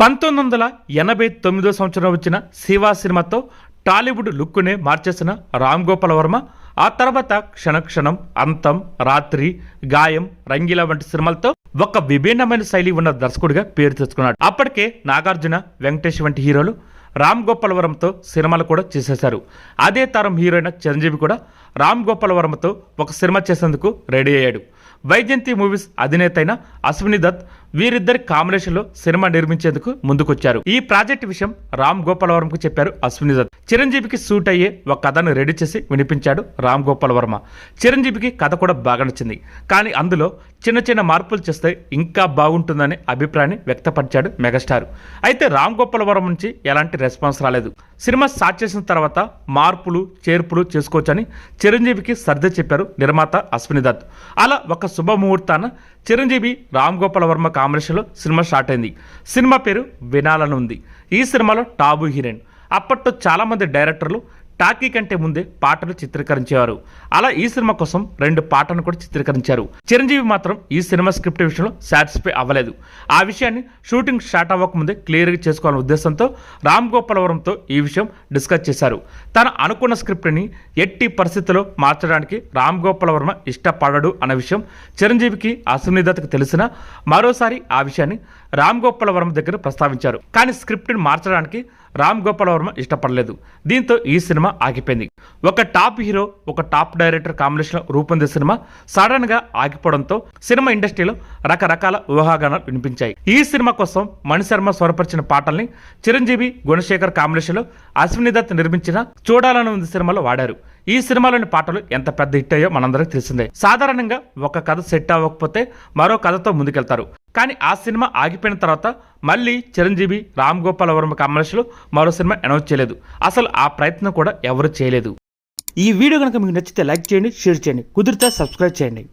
పంతొమ్మిది వందల ఎనభై తొమ్మిదో సంవత్సరం వచ్చిన శివ సినిమాతో టాలీవుడ్ లుక్నే మార్చేసిన రామ్ గోపాల్ వర్మ ఆ తర్వాత క్షణక్షణం అంతం రాత్రి గాయం రంగీల వంటి సినిమాలతో ఒక విభిన్నమైన శైలి ఉన్న దర్శకుడిగా పేరు తెచ్చుకున్నాడు. అప్పటికే నాగార్జున వెంకటేష్ వంటి హీరోలు రామ్ గోపాల్ వర్మతో సినిమాలు కూడా చేసేశారు. అదే తరం హీరోయిన్ చిరంజీవి కూడా రామ్ గోపాల్ వర్మతో ఒక సినిమా చేసేందుకు రెడీ అయ్యాడు. వైజయంతి మూవీస్ అధినేత అయిన అశ్విని దత్ వీరిద్దరి కాంబినేషన్లో సినిమా నిర్మించేందుకు ముందుకొచ్చారు. ఈ ప్రాజెక్ట్ విషయం రామ్ గోపాల్ వర్మకు చెప్పారు అశ్విని దత్. చిరంజీవికి సూట్ అయ్యే ఒక కథను రెడీ చేసి వినిపించాడు రామ్ గోపాల్ వర్మ చిరంజీవికి కథ కూడా బాగా నచ్చింది. కానీ అందులో చిన్న చిన్న మార్పులు చేస్తే ఇంకా బాగుంటుందనే అభిప్రాయాన్ని వ్యక్తపరిచాడు మెగాస్టార్. అయితే రామ్ గోపాల్ వర్మ నుంచి ఎలాంటి రెస్పాన్స్ రాలేదు. సినిమా స్టార్ట్ చేసిన తర్వాత మార్పులు చేర్పులు చేసుకోవచ్చని చిరంజీవికి సర్ది చెప్పారు నిర్మాత అశ్విని దత్. అలా ఒక శుభముహూర్తాన చిరంజీవి రామ్ గోపాల్ వర్మ కాంబినేషన్లో సినిమా స్టార్ట్ అయింది. సినిమా పేరు వినాలని ఉంది ఈ సినిమాలో టాబు హీరోయిన్. అప్పట్లో చాలామంది డైరెక్టర్లు టాకీ కంటే ముందే పాటలు చిత్రీకరించేవారు. అలా ఈ సినిమా కోసం రెండు పాటలను కూడా చిత్రీకరించారు. చిరంజీవి మాత్రం ఈ సినిమా స్క్రిప్ట్ విషయంలో సాటిస్ఫై అవ్వలేదు. ఆ విషయాన్ని షూటింగ్ స్టార్ట్ అవ్వకముందే క్లియర్గా చేసుకోవాలనే ఉద్దేశంతో రామ్ గోపాలవరంతో ఈ విషయం డిస్కస్ చేశారు. తను అనుకున్న స్క్రిప్ట్ని ఎట్టి పరిస్థితుల్లో మార్చడానికి రామ్ గోపాల్ వర్మ ఇష్టపడడు అన్న విషయం చిరంజీవికి అసునిదతకు తెలిసిన మరోసారి ఆ విషయాన్ని రామ్ గోపాల్ వర్మ దగ్గర ప్రస్తావించారు. కానీ స్క్రిప్ట్ని మార్చడానికి రామ్ గోపాల్ వర్మ ఇష్టపడలేదు. దీంతో ఈ సినిమా ఆగిపోయింది. ఒక టాప్ హీరో ఒక టాప్ డైరెక్టర్ కాంబినేషన్లో రూపొందే సినిమా సడన్గా ఆగిపోవడంతో సినిమా ఇండస్ట్రీలో రకరకాల ఊహాగానాలు వినిపించాయి. ఈ సినిమా కోసం మణిశర్మ స్వరపరిచిన పాటల్ని చిరంజీవి గుణశేఖర్ కాంబినేషన్లో అశ్విని దత్ నిర్మించిన చూడాలని ఉంది సినిమాలో వాడారు. ఈ సినిమాలోని పాటలు ఎంత పెద్ద హిట్ అయ్యో మనందరికి తెలిసిందే. సాధారణంగా ఒక కథ సెట్ అవ్వకపోతే మరో కథతో ముందుకెళ్తారు. కానీ ఆ సినిమా ఆగిపోయిన తర్వాత మళ్ళీ చిరంజీవి రామ్ గోపాల్ వర్మ కాంబినేషన్లో మరో సినిమా అనౌన్స్ చేయలేదు. అసలు ఆ ప్రయత్నం కూడా ఎవరు చేయలేదు. ఈ వీడియో కనుక మీకు నచ్చితే లైక్ చేయండి షేర్ చేయండి. కుదిరితే సబ్స్క్రైబ్ చేయండి.